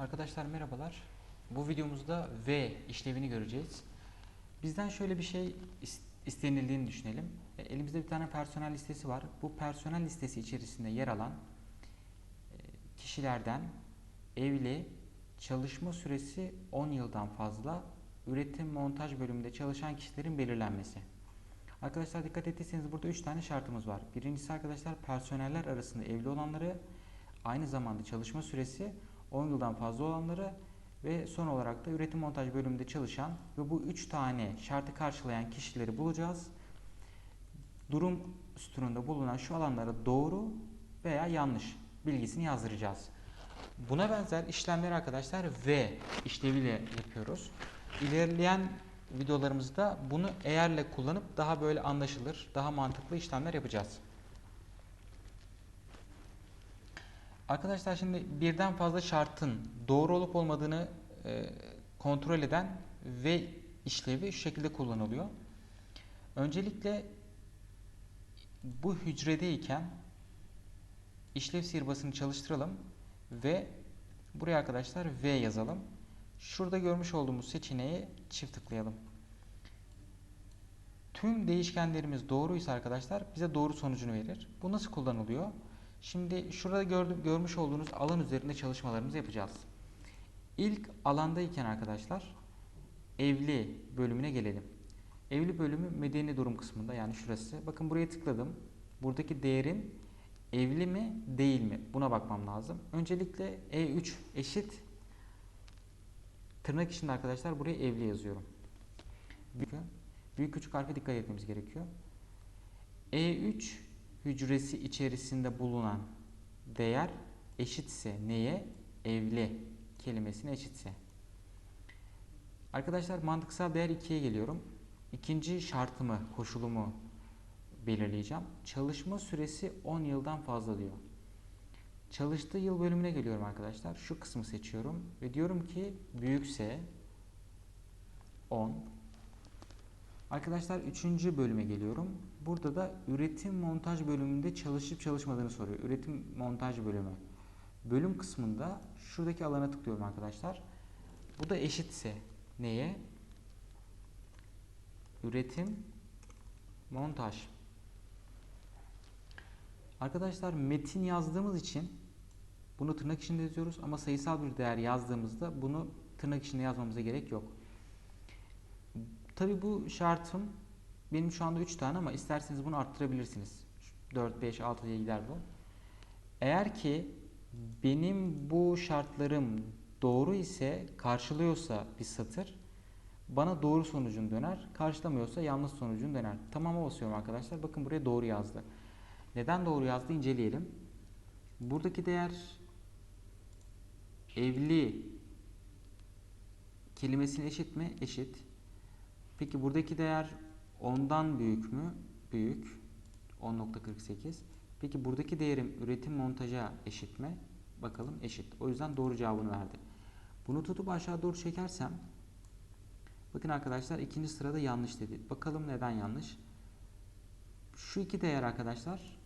Arkadaşlar merhabalar. Bu videomuzda V işlevini göreceğiz. Bizden şöyle bir şey is- istenildiğini düşünelim. E, Elimizde bir tane personel listesi var. Bu personel listesi içerisinde yer alan e, kişilerden evli, çalışma süresi 10 yıldan fazla, üretim montaj bölümünde çalışan kişilerin belirlenmesi. Arkadaşlar dikkat ettiyseniz burada 3 tane şartımız var. Birincisi arkadaşlar personeller arasında evli olanları, aynı zamanda çalışma süresi 10 yıldan fazla olanları ve son olarak da üretim montaj bölümünde çalışan ve bu 3 tane şartı karşılayan kişileri bulacağız. Durum sütununda bulunan şu alanlara doğru veya yanlış bilgisini yazdıracağız. Buna benzer işlemleri arkadaşlar V işleviyle yapıyoruz. İlerleyen videolarımızda bunu eğerle kullanıp daha böyle anlaşılır, daha mantıklı işlemler yapacağız. Arkadaşlar şimdi birden fazla şartın doğru olup olmadığını e, kontrol eden ve işlevi şu şekilde kullanılıyor. Öncelikle bu hücredeyken işlev sihirbasını çalıştıralım ve buraya arkadaşlar V yazalım. Şurada görmüş olduğumuz seçeneği çift tıklayalım. Tüm değişkenlerimiz doğruysa arkadaşlar bize doğru sonucunu verir. Bu nasıl kullanılıyor? Şimdi şurada gördüm, görmüş olduğunuz alan üzerinde çalışmalarımızı yapacağız. İlk alandayken arkadaşlar evli bölümüne gelelim. Evli bölümü medeni durum kısmında yani şurası. Bakın buraya tıkladım. Buradaki değerin evli mi değil mi buna bakmam lazım. Öncelikle E3 eşit tırnak içinde arkadaşlar buraya evli yazıyorum. Büyük, büyük küçük harfe dikkat etmemiz gerekiyor. E3 hücresi içerisinde bulunan değer eşitse neye? Evli kelimesine eşitse. Arkadaşlar mantıksal değer 2'ye geliyorum. İkinci şartımı, koşulumu belirleyeceğim. Çalışma süresi 10 yıldan fazla diyor. Çalıştığı yıl bölümüne geliyorum arkadaşlar. Şu kısmı seçiyorum ve diyorum ki büyükse 10. Arkadaşlar 3. bölüme geliyorum. Burada da üretim montaj bölümünde çalışıp çalışmadığını soruyor. Üretim montaj bölümü. Bölüm kısmında şuradaki alana tıklıyorum arkadaşlar. Bu da eşitse neye? Üretim montaj. Arkadaşlar metin yazdığımız için bunu tırnak içinde yazıyoruz ama sayısal bir değer yazdığımızda bunu tırnak içinde yazmamıza gerek yok. Tabi bu şartım benim şu anda 3 tane ama isterseniz bunu arttırabilirsiniz. 4, 5, 6 diye gider bu. Eğer ki benim bu şartlarım doğru ise karşılıyorsa bir satır bana doğru sonucun döner. Karşılamıyorsa yanlış sonucun döner. Tamama basıyorum arkadaşlar. Bakın buraya doğru yazdı. Neden doğru yazdı inceleyelim. Buradaki değer evli kelimesine eşit mi? Eşit. Peki buradaki değer 10'dan büyük mü? Büyük. 10.48. Peki buradaki değerim üretim montaja eşit mi? Bakalım eşit. O yüzden doğru cevabını verdi. Bunu tutup aşağı doğru çekersem bakın arkadaşlar ikinci sırada yanlış dedi. Bakalım neden yanlış? Şu iki değer arkadaşlar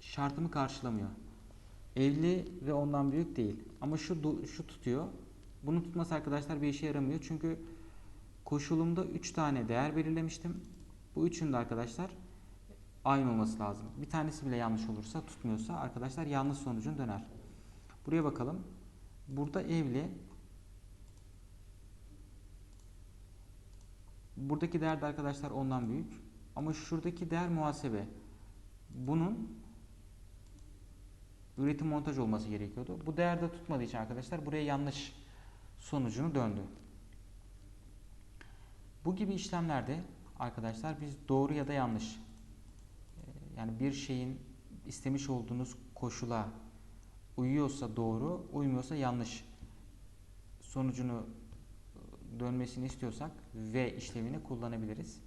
şartımı karşılamıyor. Evli ve ondan büyük değil. Ama şu şu tutuyor. Bunu tutması arkadaşlar bir işe yaramıyor. Çünkü koşulumda 3 tane değer belirlemiştim. Bu üçünün de arkadaşlar aynı olması lazım. Bir tanesi bile yanlış olursa tutmuyorsa arkadaşlar yanlış sonucun döner. Buraya bakalım. Burada evli. Buradaki değer de arkadaşlar ondan büyük. Ama şuradaki değer muhasebe. Bunun üretim montaj olması gerekiyordu. Bu değer de tutmadığı için arkadaşlar buraya yanlış sonucunu döndü. Bu gibi işlemlerde arkadaşlar biz doğru ya da yanlış yani bir şeyin istemiş olduğunuz koşula uyuyorsa doğru, uymuyorsa yanlış sonucunu dönmesini istiyorsak V işlemini kullanabiliriz.